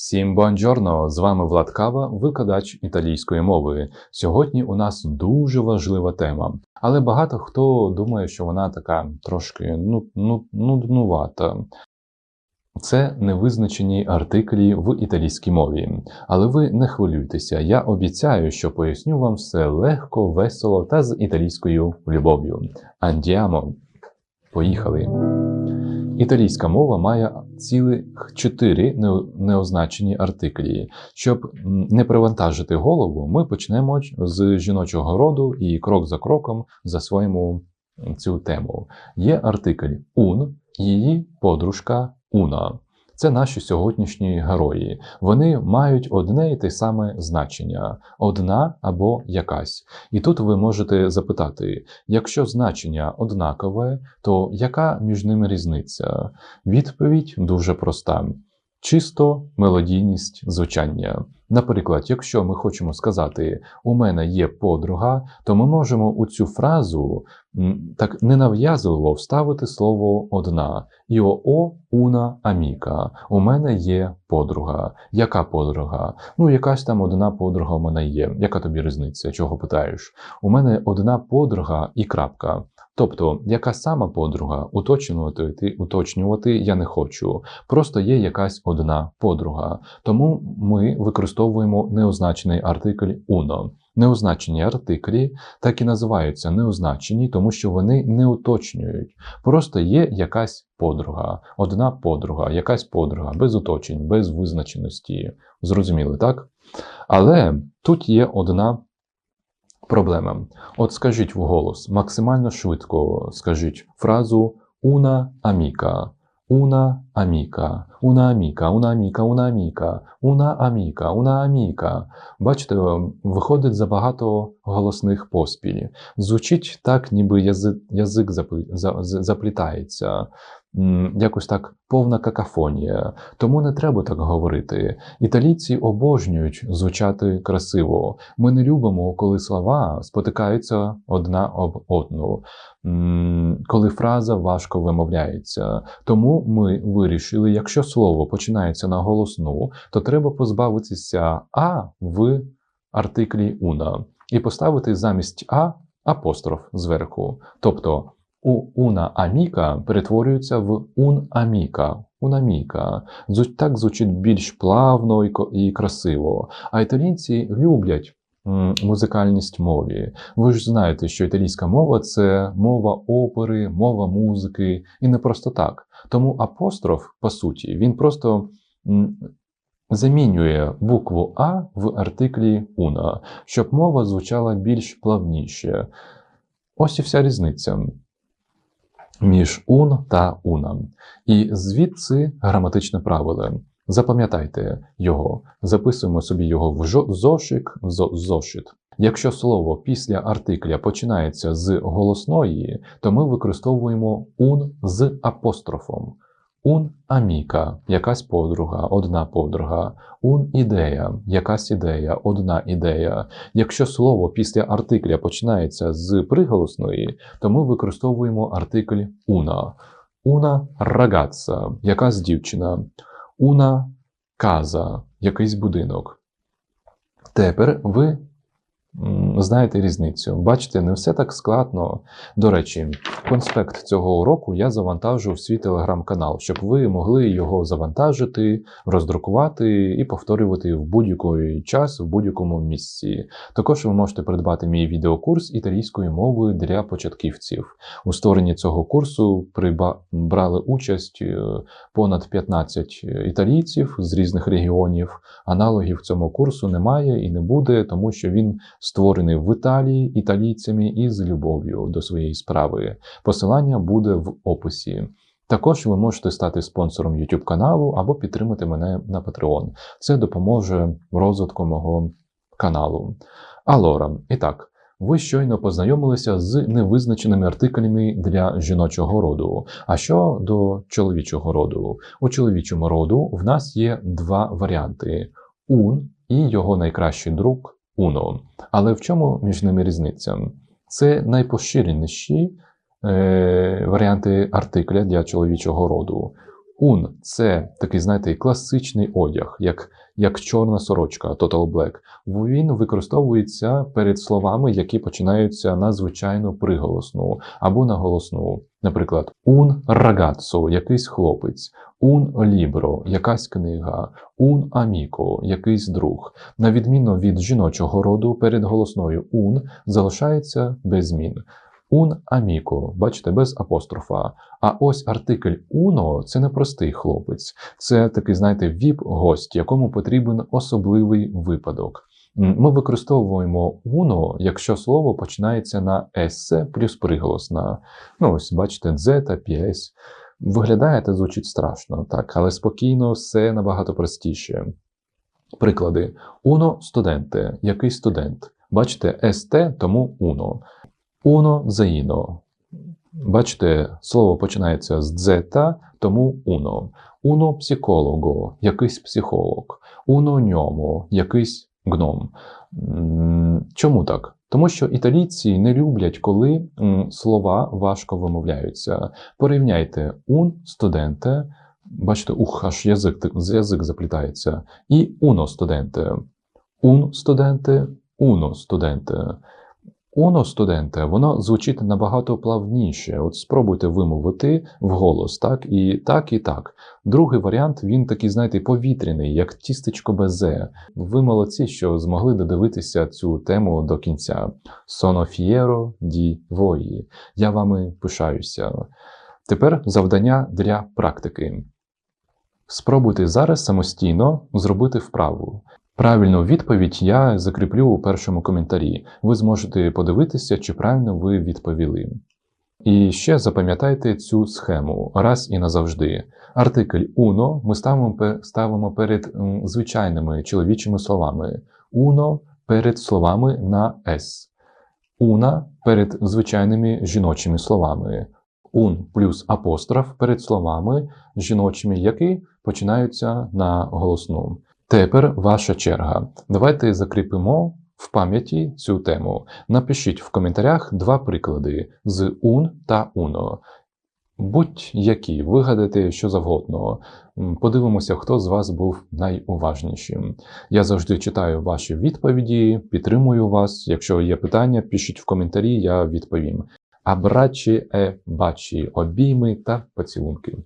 Всім бонджорно! З вами Влад Кава, викладач італійської мови. Сьогодні у нас дуже важлива тема, але багато хто думає, що вона така трошки ну, ну, нуднувата. Це невизначені артиклі в італійській мові. Але ви не хвилюйтеся, я обіцяю, що поясню вам все легко, весело та з італійською любов'ю. Андіамо! Поїхали! Італійська мова має цілих чотири неозначені артиклі. Щоб не привантажити голову, ми почнемо з жіночого роду і крок за кроком засвоїмо цю тему. Є артикль ун, її подружка уна. Це наші сьогоднішні герої. Вони мають одне і те саме значення одна або якась. І тут ви можете запитати: якщо значення однакове, то яка між ними різниця? Відповідь дуже проста. Чисто мелодійність звучання. Наприклад, якщо ми хочемо сказати у мене є подруга, то ми можемо у цю фразу так ненав'язливо вставити слово одна. Іо о уна аміка. У мене є подруга. Яка подруга? Ну, якась там одна подруга у мене є. Яка тобі різниця? Чого питаєш? У мене одна подруга і крапка. Тобто, яка сама подруга, уточнювати уточнювати я не хочу. Просто є якась одна подруга. Тому ми використовуємо неозначений артикль уно. Неозначені артиклі так і називаються неозначені, тому що вони не уточнюють. Просто є якась подруга, одна подруга, якась подруга, без уточень, без визначеності. Зрозуміли, так? Але тут є одна проблема. От скажіть вголос, максимально швидко скажіть фразу «una amica», «una amica», «una amica», «una amica», «una amica», «una amica», «una amica». Бачите, виходить забагато голосних поспілів. Звучить так, ніби язик заплітається якось так повна какафонія. Тому не треба так говорити. Італійці обожнюють звучати красиво. Ми не любимо, коли слова спотикаються одна об одну, коли фраза важко вимовляється. Тому ми вирішили, якщо слово починається на голосну, то треба позбавитися А в артиклі уна і поставити замість А апостроф зверху. Тобто уна аміка перетворюється в ун аміка. Унаміка. Так звучить більш плавно і красиво. А італійці люблять музикальність мові. Ви ж знаєте, що італійська мова це мова опери, мова музики, і не просто так. Тому апостроф, по суті, він просто замінює букву А в артиклі уна, щоб мова звучала більш плавніше. Ось і вся різниця між ун та унам. І звідси граматичне правило. Запам'ятайте його, записуємо собі його в зошик, зошит. Якщо слово після артикля починається з голосної, то ми використовуємо ун з апострофом. Ун аміка якась подруга, одна подруга, ун ідея, якась ідея, одна ідея. Якщо слово після артикля починається з приголосної, то ми використовуємо артикль уна. Уна рагаця, якась дівчина, уна каза, якийсь будинок. Тепер ви знаєте різницю. Бачите, не все так складно. До речі, конспект цього уроку я завантажу в свій телеграм-канал, щоб ви могли його завантажити, роздрукувати і повторювати в будь-який час, в будь-якому місці. Також ви можете придбати мій відеокурс італійської мови для початківців. У створенні цього курсу брали участь е, понад 15 італійців з різних регіонів. Аналогів цьому курсу немає і не буде, тому що він створений в Італії італійцями із любов'ю до своєї справи. Посилання буде в описі. Також ви можете стати спонсором YouTube каналу або підтримати мене на Patreon. Це допоможе розвитку мого каналу. Алора, і так. Ви щойно познайомилися з невизначеними артиклями для жіночого роду. А що до чоловічого роду? У чоловічому роду в нас є два варіанти: ун і його найкращий друг Uno. Але в чому між ними різниця? Це найпоширеніші е, варіанти артикля для чоловічого роду. Ун це такий, знаєте, класичний одяг, як, як чорна сорочка, Total Black. Він використовується перед словами, які починаються на звичайну приголосну або на голосну. Наприклад, un ragazzo – якийсь хлопець, un libro – якась книга, un amico – якийсь друг. На відміну від жіночого роду, перед голосною un залишається без змін. Un amico, бачите, без апострофа. А ось артикль uno – це не простий хлопець. Це такий, знаєте, віп-гость, якому потрібен особливий випадок. Ми використовуємо uno, якщо слово починається на «с» плюс приголосна. Ну, ось, бачите, «з» та «п'єс». Виглядає та звучить страшно, так, але спокійно все набагато простіше. Приклади. Uno студенте, який студент. Бачите, «st», тому uno. Uno заїно. Бачите, слово починається з дзета, тому uno. Uno психолого, якийсь психолог. Uno ньому, якийсь гном. Чому так? Тому що італійці не люблять, коли слова важко вимовляються. Порівняйте un студенте, бачите, ух, аж язик, язик заплітається, і uno студенте. Un студенте, uno студенте. Уно студенте, воно звучить набагато плавніше. От спробуйте вимовити вголос, так і так, і так. Другий варіант він такий, знаєте, повітряний, як тістечко безе. Ви молодці, що змогли додивитися цю тему до кінця. Fiero di voi. Я вами пишаюся. Тепер завдання для практики. Спробуйте зараз самостійно зробити вправу. Правильну відповідь я закріплю у першому коментарі. Ви зможете подивитися, чи правильно ви відповіли. І ще запам'ятайте цю схему раз і назавжди. Артикль uno ми ставимо, перед звичайними чоловічими словами. Uno перед словами на S. Una перед звичайними жіночими словами. Un плюс апостроф перед словами жіночими, які починаються на голосну. Тепер ваша черга. Давайте закріпимо в пам'яті цю тему. Напишіть в коментарях два приклади з un та uno. Будь-які, вигадайте що завгодно. Подивимося, хто з вас був найуважнішим. Я завжди читаю ваші відповіді, підтримую вас. Якщо є питання, пишіть в коментарі, я відповім. Абрачі е бачі, обійми та поцілунки.